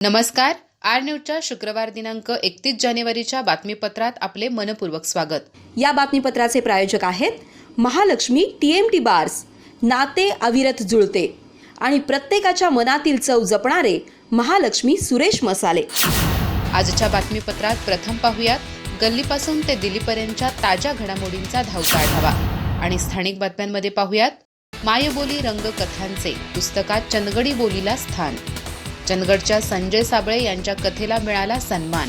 नमस्कार. आर न्यूजच्या शुक्रवार दिनांक एकतीस जानेवारीच्या बातमीपत्रात आपले मनपूर्वक स्वागत. या बातमीपत्राचे प्रायोजक आहेत Mahalaxmi T M T bars नाते अविरत जुळते आणि प्रत्येकाच्या मनातील चव जपणारे महालक्ष्मी सुरेश मसाले. आजच्या बातमीपत्रात प्रथम पाहुयात गल्लीपासून ते दिल्लीपर्यंतच्या ताज्या घडामोडींचा धावता आढावा. आणि स्थानिक बातम्यांमध्ये पाहुयात मायबोली रंगकथांचे पुस्तकात चंदगडी बोलीला स्थान. चंदगडच्या संजय साबळे यांच्या कथेला मिळाला सन्मान.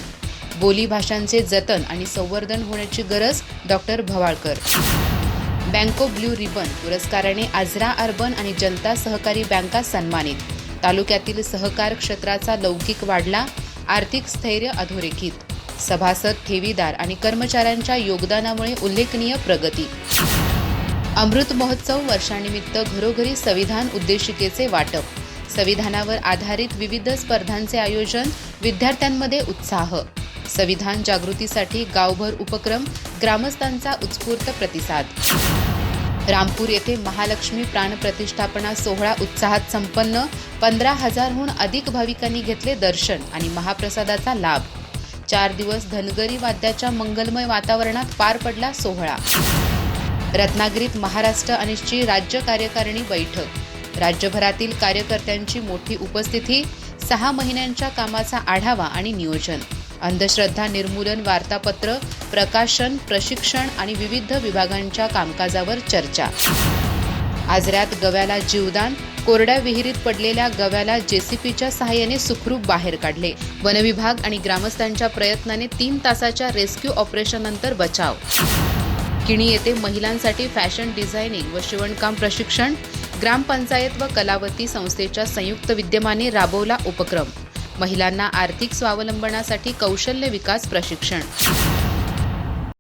बोली भाषांचे जतन आणि संवर्धन होण्याची गरज डॉक्टर भवाळकर. बँको ब्ल्यू रिबन पुरस्काराने आजरा अर्बन आणि जनता सहकारी बँका सन्मानित. तालुक्यातील सहकार क्षेत्राचा लौकिक वाढला आर्थिक स्थैर्य अधोरेखित. सभासद ठेवीदार आणि कर्मचाऱ्यांच्या योगदानामुळे उल्लेखनीय प्रगती. अमृत महोत्सव वर्षानिमित्त घरोघरी संविधान उद्देशिकेचे वाटप. संविधानावर आधारित विविध स्पर्धांचे आयोजन विद्यार्थ्यांमध्ये उत्साह. संविधान जागृतीसाठी गावभर उपक्रम ग्रामस्थांचा उत्स्फूर्त प्रतिसाद. रामपूर येथे महालक्ष्मी प्राणप्रतिष्ठापना सोहळा उत्साहात संपन्न पंधरा हजारहून अधिक भाविकांनी घेतले दर्शन आणि महाप्रसादाचा लाभ. चार दिवस धनगरी वाद्याच्या मंगलमय वातावरणात पार पडला सोहळा. रत्नागिरीत महाराष्ट्र अनिश्चित राज्य कार्यकारिणी बैठक. राज्यभरातील कार्यकर्त्यांची मोठी उपस्थिती सहा महिन्यांच्या कामाचा आढावा आणि नियोजन. अंधश्रद्धा निर्मूलन वार्तापत्र प्रकाशन प्रशिक्षण आणि विविध विभागांच्या कामकाजावर चर्चा. आजऱ्यात गव्याला जीवदान कोरड्या विहिरीत पडलेल्या गव्याला जेसीपीच्या सहाय्याने सुखरूप बाहेर काढले. वनविभाग आणि ग्रामस्थांच्या प्रयत्नाने तीन तासाच्या रेस्क्यू ऑपरेशननंतर बचाव. किणी येथे महिलांसाठी फॅशन डिझायनिंग व शिवणकाम प्रशिक्षण ग्रामपंचायत व कलावती संस्थेच्या संयुक्त विद्यमाने राबवला उपक्रम. महिलांना आर्थिक स्वावलंबनासाठी कौशल्य विकास प्रशिक्षण.